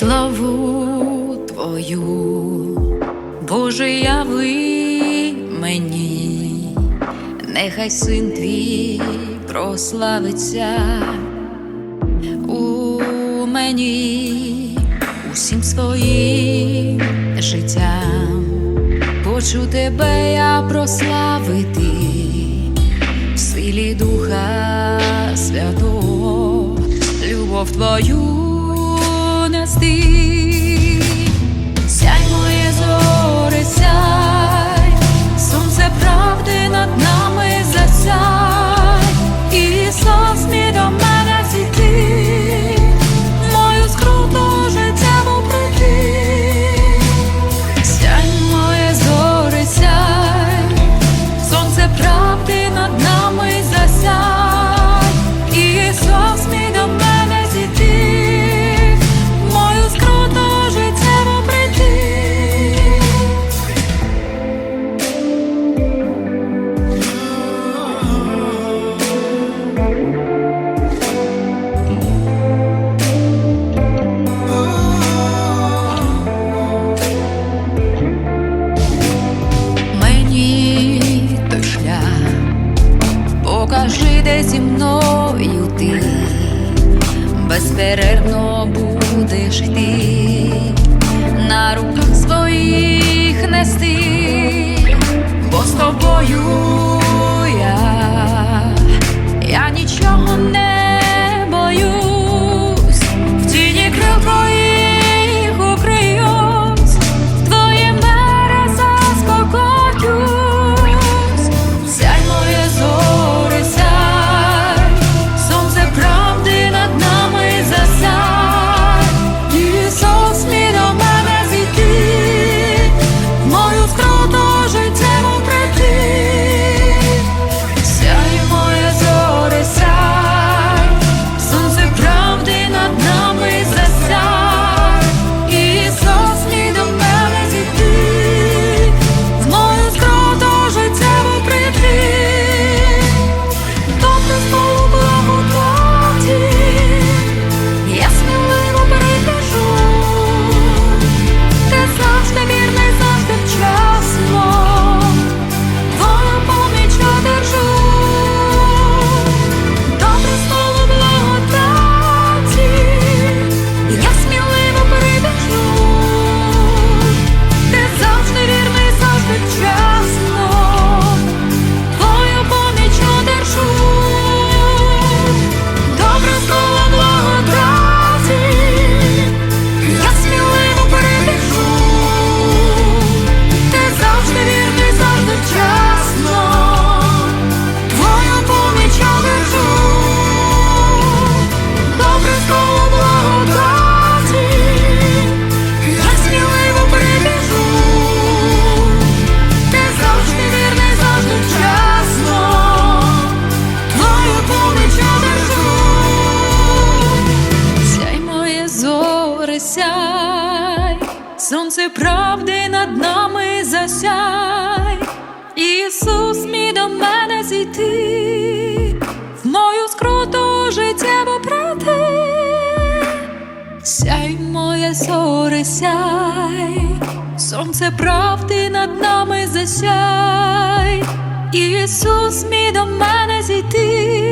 славу Твою, Боже, яви мені, нехай син твій прославиться у мені, усім своїм життям, хочу тебе, я прославити в силі Духа Святого, любов Твою. castigo. безперервно будеш ти. сонце правди над нами засяй, Ісус, мій до мене зійти, в мою скруту життєву прийти, сяй моє соре, сяй, сонце правди над нами засяй, Ісус, мій до мене зійти.